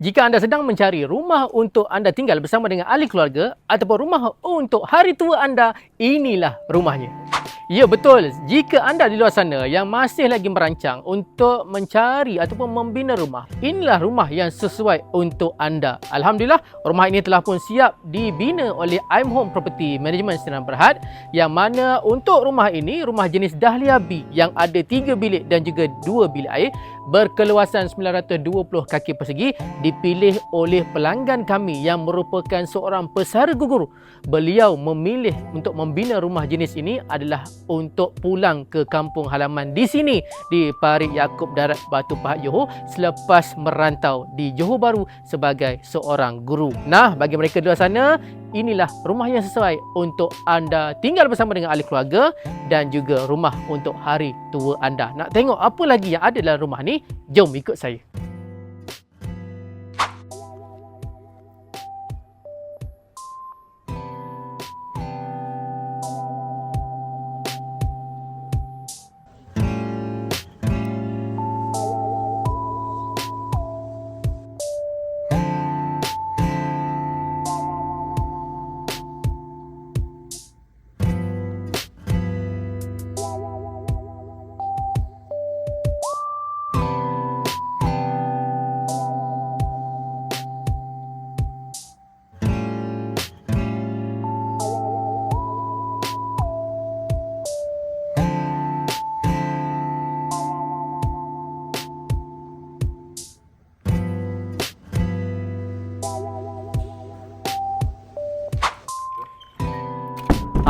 Jika anda sedang mencari rumah untuk anda tinggal bersama dengan ahli keluarga ataupun rumah untuk hari tua anda, inilah rumahnya. Ya betul, jika anda di luar sana yang masih lagi merancang untuk mencari ataupun membina rumah, inilah rumah yang sesuai untuk anda. Alhamdulillah, rumah ini telah pun siap dibina oleh I'm Home Property Management Sdn Berhad yang mana untuk rumah ini, rumah jenis Dahlia B yang ada 3 bilik dan juga 2 bilik air berkeluasan 920 kaki persegi dipilih oleh pelanggan kami yang merupakan seorang pesara gugur. Beliau memilih untuk membina rumah jenis ini adalah untuk pulang ke kampung halaman di sini di Parit Yaakob Darat Batu Pahat Johor selepas merantau di Johor Baru sebagai seorang guru. Nah, bagi mereka di luar sana, inilah rumah yang sesuai untuk anda tinggal bersama dengan ahli keluarga dan juga rumah untuk hari tua anda. Nak tengok apa lagi yang ada dalam rumah ni? Jom ikut saya.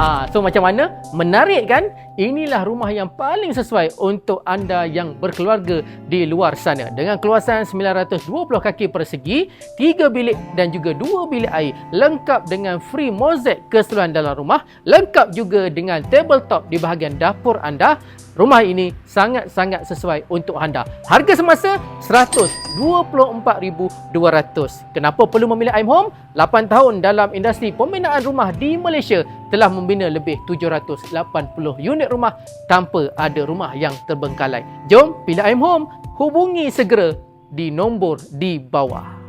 Ah, so macam mana? Menarik kan? Inilah rumah yang paling sesuai untuk anda yang berkeluarga di luar sana. Dengan keluasan 920 kaki persegi, 3 bilik dan juga 2 bilik air. Lengkap dengan free mozaik keseluruhan dalam rumah. Lengkap juga dengan tabletop di bahagian dapur anda. Rumah ini sangat-sangat sesuai untuk anda. Harga semasa RM124,200. Kenapa perlu memilih I'm Home? 8 tahun dalam industri pembinaan rumah di Malaysia telah membina lebih 780 unit rumah tanpa ada rumah yang terbengkalai. Jom pilih I'm Home. Hubungi segera di nombor di bawah.